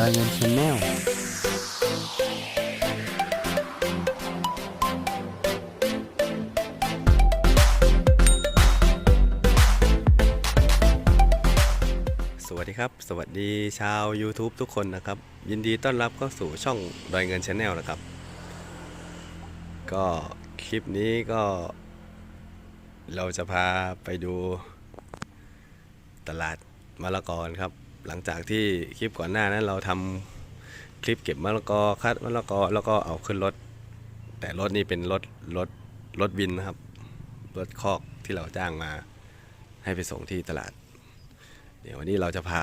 ดอยเงินชาแนลสวัสดีครับ สวัสดีชาว YouTube ทุกคนนะครับ ยินดีต้อนรับเข้าสู่ช่องดอยเงินชาแนลนะครับ ก็คลิปนี้ก็ เราจะพาไปดูตลาดมะละกอครับ หลังจากที่คลิปก่อนหน้านั้นเราทำคลิปเก็บมะละกอคัดมะละกอแล้วก็เอาขึ้นรถ แต่รถนี่เป็นรถรถรถวินนะครับ รถคอกที่เราจ้างมา ให้ไปส่งที่ตลาด เดี๋ยววันนี้เราจะพา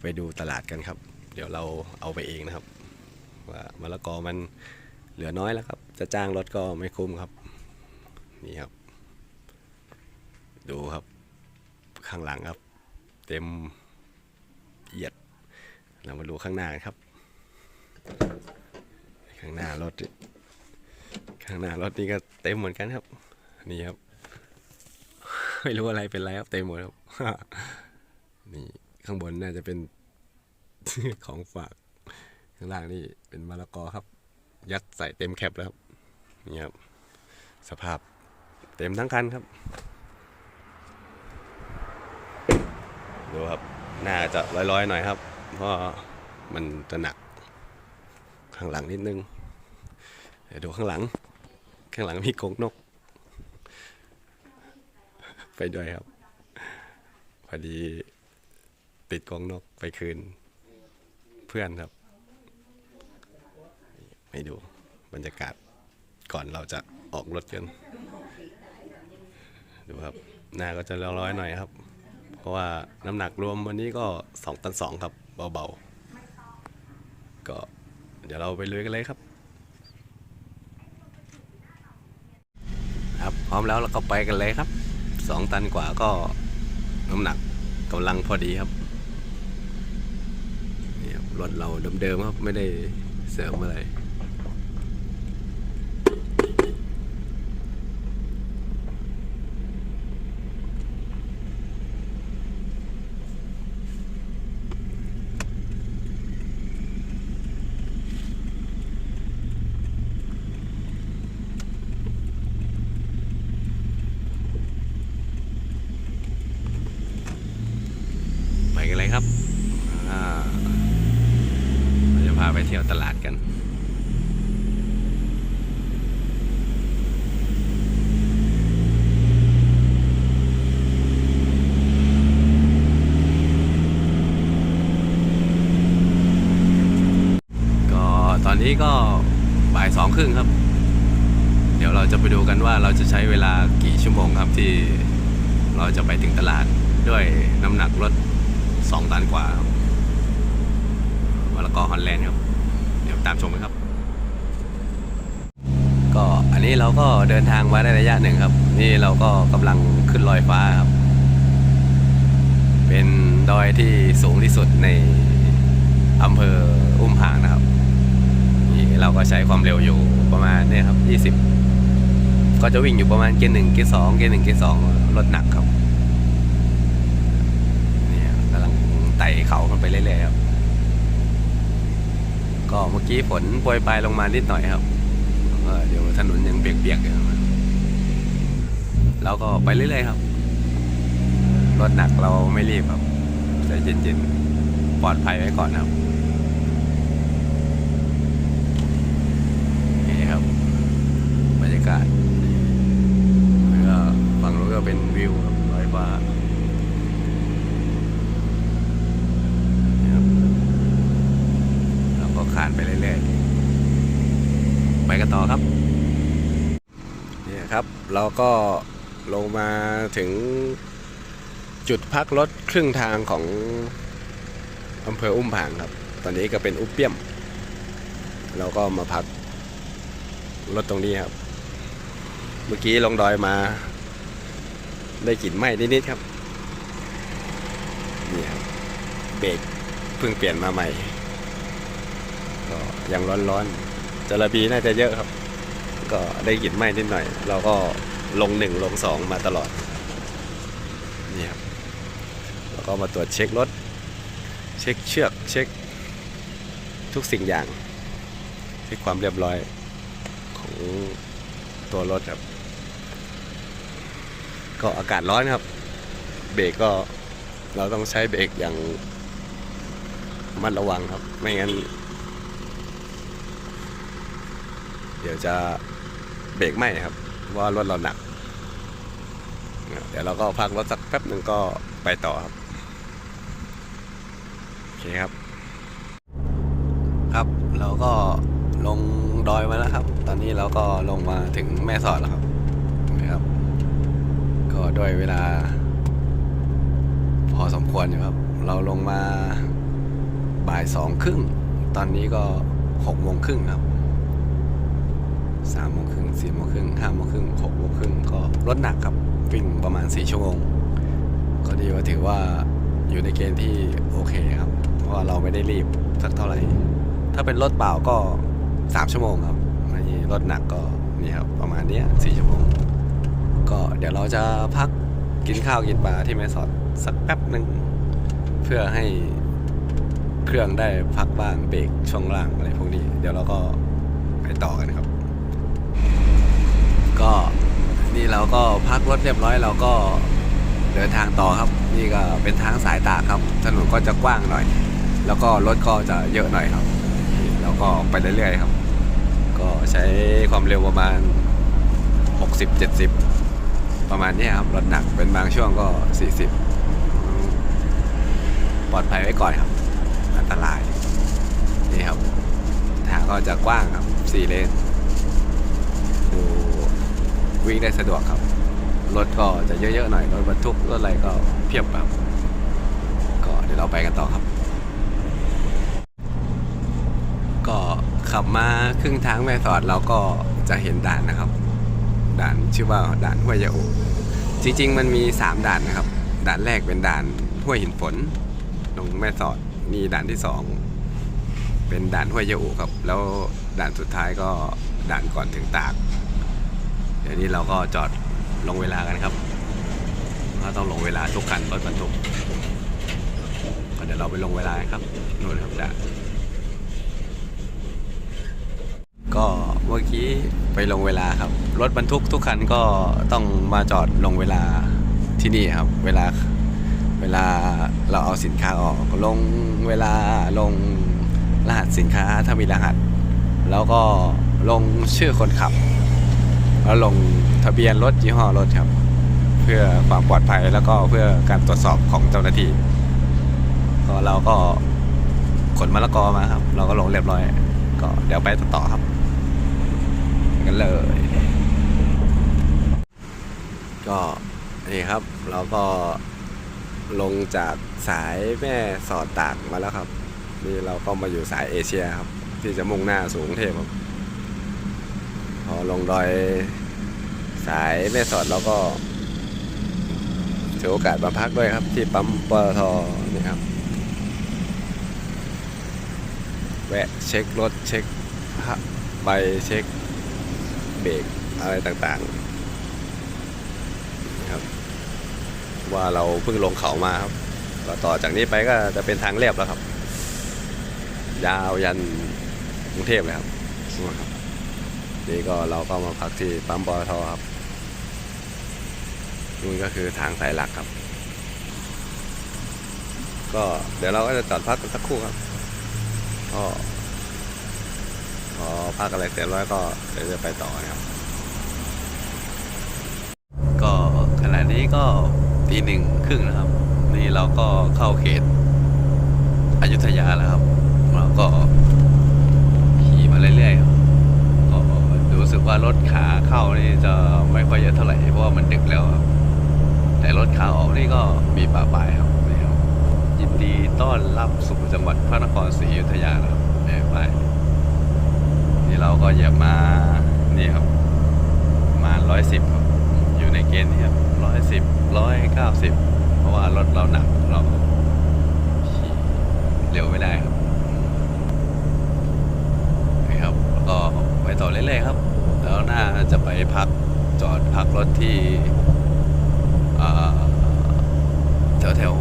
ไปดูตลาดกันครับ เดี๋ยวเราเอาไปเองนะครับ ว่ามะละกอมันเหลือน้อยแล้วครับ จะจ้างรถก็ไม่คุ้มครับ นี่ครับ ดูครับข้างหลังครับ เต็ม เอียด เรามาดูข้างหน้าครับ ข้างหน้ารถ ข้างหน้ารถนี่ก็เต็มเหมือนกันครับ นี่ครับ ไม่รู้อะไรเป็นไรครับเต็มหมดครับนี่ข้างบนน่าจะเป็นของฝาก ข้างล่างนี่เป็นมะละกอครับ ยัดใส่เต็มแคปแล้วครับนี่ครับ สภาพเต็มทั้งคันครับ ดูครับ หน้าจะร้อยๆหน่อยครับ เพราะมันจะหนักข้างหลังนิดนึง เดี๋ยวดูข้างหลัง ข้างหลังมีกงนก ไปด้วยครับ พอดีติดกรงนกไปคืน เพื่อนครับให้ดูบรรยากาศก่อนเราจะออกรถกัน ดูครับ หน้าก็จะร้อยๆหน่อยครับ เพราะว่าน้ำหนักรวมวันนี้ก็2ตัน2ครับเบาๆ ก็เดี๋ยวเราไปลุยกันเลยครับ ครับพร้อมแล้วเราก็ไปกันเลยครับ 2 ตันกว่าก็น้ำหนักกำลังพอดีครับนี่ครับรถเราเดิมๆครับไม่ได้เสริมอะไร นเลยครับเราจะพาไปเที่ยวตลาดกัน ก็ตอนนี้ก็บ่ายสองครึ่งครับ เดี๋ยวเราจะไปดูกันว่าเราจะใช้เวลากี่ชั่วโมงครับที่เราจะไปถึงตลาดด้วยน้ำหนักรถ 2ตันกว่าครับมะละกอฮอลแลนด์ครับ เดี๋ยวตามชมกันครับ ก็อันนี้เราก็เดินทางมาได้ระยะหนึ่งครับ นี่เราก็กำลังขึ้นลอยฟ้าครับ เป็นดอยที่สูงที่สุดในอำเภออุ้มผางนะครับ นี่เราก็ใช้ความเร็วอยู่ประมาณเนี่ยครับ 20 ก็จะวิ่งอยู่ประมาณเกียร์หนึ่งเกียร์สองเกียร์หนึ่งเกียร์สองรถหนักครับเนี่ยกำลัง ไต่เขากันไปเรื่อยๆครับ ก็เมื่อกี้ฝนโปรยปลายลงมานิดหน่อยครับเดี๋ยวถนนยังเปียกๆอยู่แล้วก็ไปเรื่อยๆครับ รถหนักเราไม่รีบครับใจเย็นๆ ปลอดภัยไว้ก่อนครับ นี่ครับบรรยากาศแล้วก็ฝั่งนู้นก็เป็นวิวครับลอยฟ้านี่ครับเราก็ขานไปเรื่อยๆไป กันต่อครับนี่ครับเราก็ลงมาถึงจุดพักรถครึ่งทางของอำเภออุ้มผางครับ ตอนนี้ก็เป็นอุปเปี้ยม เราก็มาพักรถตรงนี้ครับ เมื่อกี้ลงดอยมา ได้กลิ่นไหม้นิดๆครับ นี่ครับ เบรกเพิ่งเปลี่ยนมาใหม่ ก็ยังร้อนๆ จระบีน่าจะเยอะครับ ก็ได้กลิ่นไหม้นิดหน่อย เราก็ลงหนึ่งลงสองมาตลอด นี่ครับ แล้วก็มาตรวจเช็ครถ เช็คเชือก เช็ค ทุกสิ่งอย่างที่ความเรียบร้อยของตัวรถครับ ก็อากาศร้อนครับ เบรกก็เราต้องใช้เบรกอย่างระมัดระวังครับ ไม่งั้น เดี๋ยวจะเบรกไหมครับว่ารถเราหนักเดี๋ยวเราก็พักรถสักแป๊บหนึ่งก็ไปต่อครับโอเคครับ ครับเราก็ลงดอยมาแล้วครับ ตอนนี้เราก็ลงมาถึงแม่สอดแล้วครับนะครับ ก็ด้วยเวลา พอสมควรอยู่ครับ เราลงมาบ่ายสองครึ่งตอนนี้ก็หกโมงครึ่งครับ สามโมงครึ่งสี่โมงครึ่งห้าโมงครึ่งหกโมงครึ่งก็รถหนักครับวิ่งประมาณสี่ชั่วโมง ก็ดีว่าถือว่าอยู่ในเกณฑ์ที่โอเคครับ เพราะว่าเราไม่ได้รีบสักเท่าไหร่ ถ้าเป็นรถเปล่าก็สามชั่วโมงครับไม่รถหนักก็นี่ครับประมาณนี้สี่ชั่วโมง ก็เดี๋ยวเราจะพักกินข้าวกินปลาที่แม่สอดสักแป๊บหนึ่งเพื่อให้เครื่องได้พักบ้างเบรกช่วงล่างอะไรพวกนี้ เดี๋ยวเราก็ไปต่อกันครับ ก็นี่เราก็พักรถเรียบร้อยเราก็เดินทางต่อครับ นี่ก็เป็นทางสายตาครับ ถนนก็จะกว้างหน่อย แล้วก็รถก็จะเยอะหน่อยครับแล้วก็ไปเรื่อยๆครับ ก็ใช้ความเร็วประมาณ 60-70 ประมาณนี้ครับรถหนักเป็นบางช่วงก็ 40 ปลอดภัยไว้ก่อนครับ อันตรายนี่ครับ ทางก็จะกว้างครับ 4 เลน วิ่งได้สะดวกครับ รถก็จะเยอะๆหน่อยรถบรรทุกรถอะไรก็เพียบครับ ก็เดี๋ยวเราไปกันต่อครับ ก็ขับมาครึ่งทางแม่สอดเราก็จะเห็นด่านนะครับ ด่านชื่อว่าด่านห้วยยะโอจริงๆ มันมี 3 ด่านนะครับ ด่านแรกเป็นด่านห้วยหินฝนลงแม่สอดมีด่านที่ 2 เป็นด่านห้วยยะโอครับ แล้วด่านสุดท้ายก็ด่านก่อนถึงตาก เดี๋ยวนี้เราก็จอดลงเวลากันครับเราต้องลงเวลาทุกคันรถบรรทุกก็เดี๋ยวเราไปลงเวลาครับนู่นครับด่านก็เมื่อกี้ไปลงเวลาครับ รถบรรทุกทุกคันก็ต้องมาจอดลงเวลาที่นี่ครับ เวลาเวลาเราเอาสินค้าออกลงเวลาลงรหัสสินค้าถ้ามีรหัส แล้วก็ลงชื่อคนขับ แล้วลงทะเบียนรถยี่ห้อรถครับ เพื่อความปลอดภัยแล้วก็เพื่อการตรวจสอบของเจ้าหน้าที่ก็เราก็ขนมะละกอมาครับ เราก็ลงเรียบร้อย ก็เดี๋ยวไปต่อครับกันเลย ก็นี่ครับ เราก็ลงจากสายแม่สอดตากมาแล้วครับ นี่เราก็มาอยู่สายเอเชียครับ ที่จะมุ่งหน้าสู่กรุงเทพครับ พอลงดอยสายแม่สอดเราก็ถือโอกาสมาพักด้วยครับที่ปั๊มปตทนี่ครับ แวะเช็ครถเช็คใบเช็คเบรกอะไรต่างๆครับ ว่าเราเพิ่งลงเขามาครับก็ต่อจากนี้ไปก็จะเป็นทางเรียบแล้วครับ ยาวยันกรุงเทพเลยครับครับ นี่ก็เราก็มาพักที่ปั๊มปตทครับนู่นก็คือทางสายหลักครับ ก็เดี๋ยวเราก็จะจอดพักกันสักครู่ครับก็พอพักอะไรเสร็จแล้วก็เดี๋ยวจะไปต่อนะครับ ก็ขณะนี้ก็ตีหนึ่งครึ่งนะครับ นี่เราก็เข้าเขตอยุธยาแล้วครับ เราก็ขี่มาเรื่อยๆครับ ว่ารถขาเข้านี่จะไม่ค่อยเยอะเท่าไหร่เพราะว่ามันดึกแล้วครับแต่รถขาออกนี่ก็มีป่าปลายครับนี่ครับยินดีต้อนรับสู่จังหวัดพระนครศรีอยุธยาครับแอบไปนี่เราก็เหยียบมานี่ครับมาร้อยสิบครับอยู่ในเกณฑ์นี้ครับร้อยสิบร้อยเก้าสิบเพราะว่ารถเราหนัก ที่แถวแถว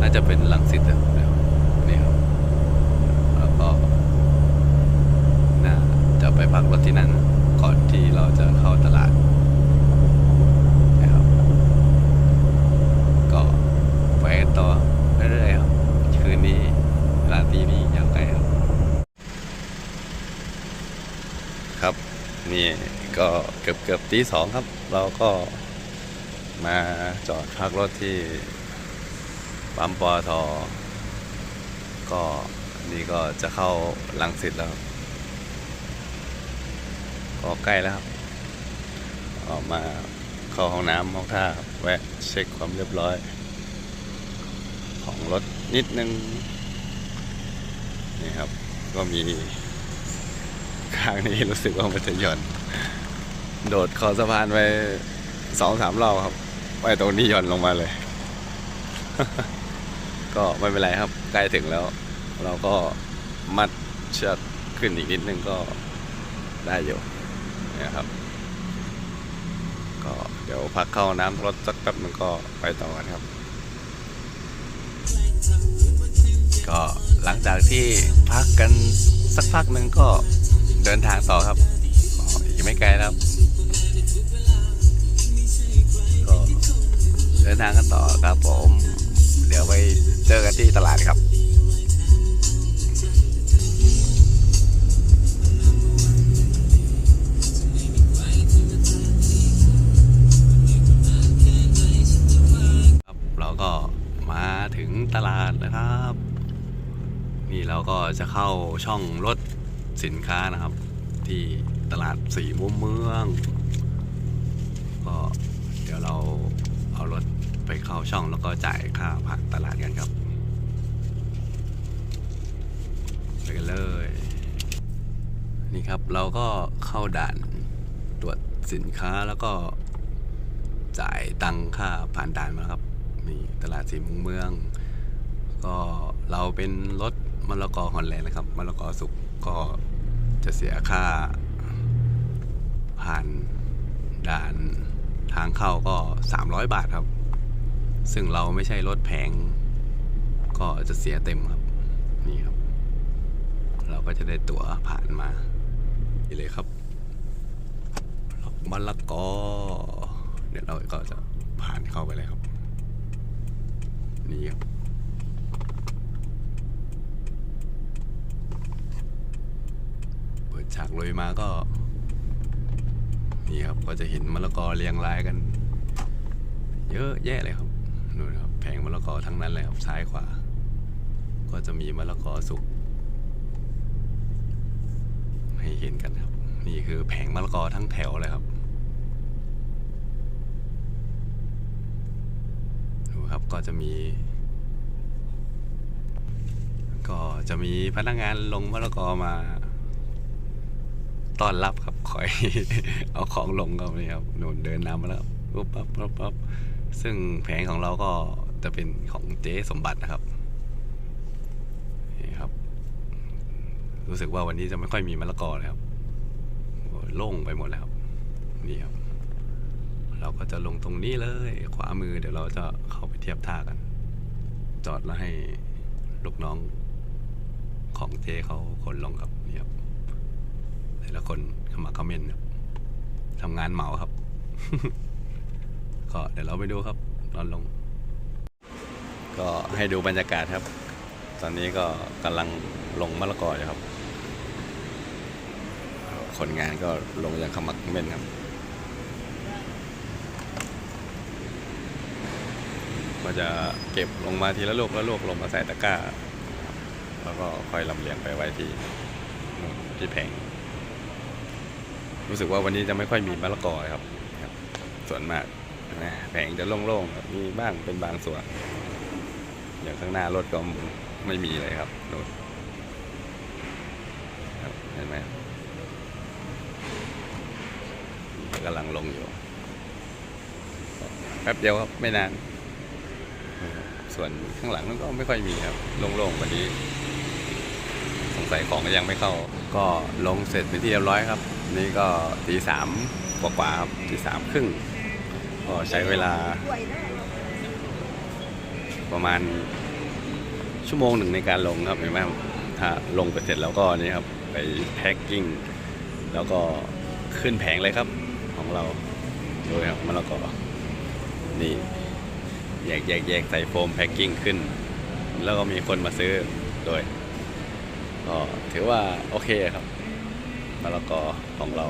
น่าจะเป็นหลังสิทธิ์แล้วนี่คแล้วก็จะไปพักรถที่นั่นก่อนที่เราจะเข้าตลาดนะครัก็ไปต่อเรื่อยๆคืนนี้ราตรีนี้ยังไกครับนี่ ก็เกือบเกือบตีสองครับ เราก็มาจอดพักรถที่ปั๊มปอทอก็นี่ก็จะเข้าลังสิตแล้วครับก็ใกล้แล้วครับ ออกมาเข้าห้องน้ำห้องท่าแวะเช็คความเรียบร้อย ของรถนิดนึง นี่ครับ ก็มีข้างนี้รู้สึกว่ามันจะหย่อน โดดคอสะพานไปสองสามรอบครับ ไปตรงนี้หย่อนลงมาเลย ก็ไม่เป็นไรครับใกล้ถึงแล้ว เราก็มัดเชือกขึ้นอีกนิดนึงก็ได้อยู่นะครับ ก็เดี๋ยวพักเข้าน้ำรถสักแป๊บนึงก็ไปต่อกันครับ ก็หลังจากที่พักกันสักพักหนึ่งก็เดินทางต่อครับอีกไม่ไกลแล้ว เดินทางกันต่อครับผม เดี๋ยวไปเจอกันที่ตลาดครับครับเราก็มาถึงตลาดนะครับ นี่เราก็จะเข้าช่องรถสินค้านะครับ ที่ตลาดสี่มุมเมือง ก็เดี๋ยวเรา เอารถไปเข้าช่องแล้วก็จ่ายค่าผ่านตลาดกันครับ ไปกันเลย นี่ครับเราก็เข้าด่านตรวจสินค้าแล้วก็จ่ายตังค่าผ่านด่านมาแล้วครับนี่ตลาดสีมุมเมือง ก็เราเป็นรถมะละกอฮอนแลนด์นะครับมะละกอสุกก็จะเสียค่าผ่านด่าน ทางเข้าก็ 300 บาทครับ ซึ่งเราไม่ใช่รถแพงก็จะเสียเต็มครับนี่ครับ เราก็จะได้ตั๋วผ่านมานี่เลยครับมะละกอเดี๋ยวเราก็จะผ่านเข้าไปเลยครับนี่ครับเปิดฉากเลยมาก็ นี่ครับก็จะเห็นมะละกอเรียงรายกัน เยอะแยะเลยครับนู่นครับแผงมะละกอทั้งนั้นเลยครับซ้ายขวา ก็จะมีมะละกอสุกให้เห็นกันครับ นี่คือแผงมะละกอทั้งแถวเลยครับดูครับก็จะมี ก็จะมีพนักงานลงมะละกอมา ต้อนรับครับคอย เอาของลงก็นี่ครับหนุนเดินน้ำมาแล้วปุ๊บปั๊บปั๊บปั๊บซึ่งแผงของเราก็จะเป็นของเจ๊สมบัตินะครับนี่ครับ รู้สึกว่าวันนี้จะไม่ค่อยมีมะละกอเลยครับโอ้ยโล่งไปหมดแล้วครับนี่ครับ เราก็จะลงตรงนี้เลย ขวามือเดี๋ยวเราจะเข้าไปเทียบท่ากัน จอดแล้วให้ลูกน้องของเจเขาขนลงครับนี่ครับ แต่ละคนขมักเขม้นครับทำงานเหมาครับ ก็เดี๋ยวเราไปดูครับตอนลง ก็ให้ดูบรรยากาศครับ ตอนนี้ก็กำลังลงมะละกออยู่ครับ คนงานก็ลงอย่างขมักเม้นครับก็จะเก็บลงมาทีละลูกละลูกลงมาใส่ตะกร้า แล้วก็ค่อยลำเลียงไปไว้ที่ที่แผง รู้สึกว่าวันนี้จะไม่ค่อยมีมะละกอครับครับส่วนมากนะแผงจะโล่งๆครับมีบ้างเป็นบางส่วนอย่างข้างหน้ารถก็ไม่มีเลยครับนู่นครับเห็นไหมกำลังลงอยู่แป๊บเดียวครับไม่นาน ส่วนข้างหลังนั้นก็ไม่ค่อยมีครับโล่งๆวันนี้ สงสัยของก็ยังไม่เข้า ก็ลงเสร็จเป็นที่เรียบร้อยครับ นี่ก็ตีสามกว่าๆครับตีสามครึ่งก็ใช้เวลา ประมาณชั่วโมงหนึ่งในการลงครับเห็นไหมถ้าลงไปเสร็จแล้วก็นี่ครับ ไปแพ็กกิ้ง แล้วก็ขึ้นแผงเลยครับ ของเราดูครับมะละกอนี่แยกแยกแยกใส่โฟมแพ็กกิ้งขึ้น แล้วก็มีคนมาซื้อโดยก็ถือว่าโอเคครับ มะละกอของเรา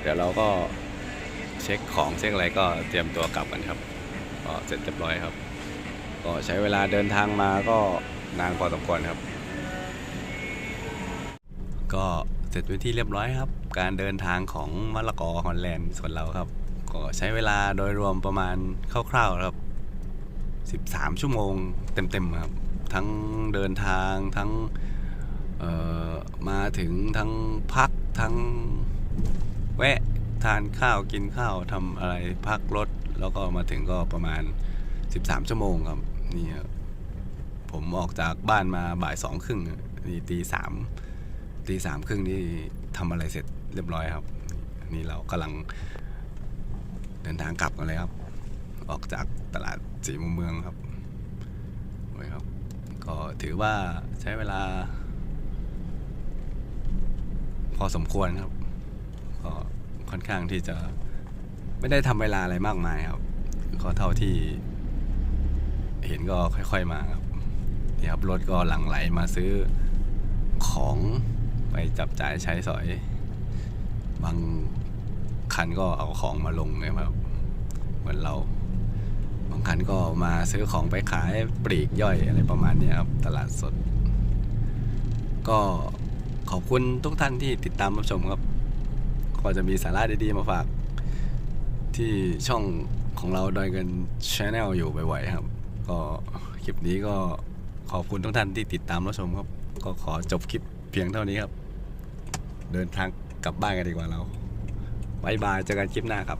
เดี๋ยวเราก็เช็คของเช็คอะไรก็เตรียมตัวกลับกันครับก็เสร็จเรียบร้อยครับ ก็ใช้เวลาเดินทางมาก็นานพอสมควรครับ ก็เสร็จเป็นที่เรียบร้อยครับ การเดินทางของมะละกอฮอลแลนด์ส่วนเราครับ ก็ใช้เวลาโดยรวมประมาณคร่าวๆครับ 13 ชั่วโมงเต็มๆครับ ทั้งเดินทางทั้งมาถึงทั้งพักทั้งแวะทานข้าวกินข้าวทำอะไรพักรถ แล้วก็มาถึงก็ประมาณ 13 ชั่วโมงครับนี่ครับผมออกจากบ้านมาบ่ายสองครึ่งนี่ตีสามตีสามครึ่งนี่ทำอะไรเสร็จเรียบร้อยครับ นี่เรากำลังเดินทางกลับกันเลยครับ ออกจากตลาดสีมุมเมืองครับโอ้ยครับ ก็ถือว่าใช้เวลา พอสมควรครับ ก็ค่อนข้างที่จะไม่ได้ทำเวลาอะไรมากมายครับ ก็เท่าที่ เห็นก็ค่อย ๆมาครับนี่ครับรถก็หลั่งไหลมาซื้อของไปจับจ่ายใช้สอย บางคันก็เอาของมาลงเลยครับ เหมือนเรา บางคันก็มาซื้อของไปขายปลีกย่อยอะไรประมาณนี้ครับ ตลาดสด ก็ขอบคุณทุกท่านที่ติดตามรับชมครับ ก็จะมีสาระดีๆมาฝาก ที่ช่องของเราดอยเงินชาแนลอยู่บ่อยๆครับ ก็คลิปนี้ก็ขอบคุณทุกท่านที่ติดตามรับชมครับ ก็ขอจบคลิปเพียงเท่านี้ครับ เดินทางกลับบ้านกันดีกว่าเราบายบายเจอกันคลิปหน้าครับ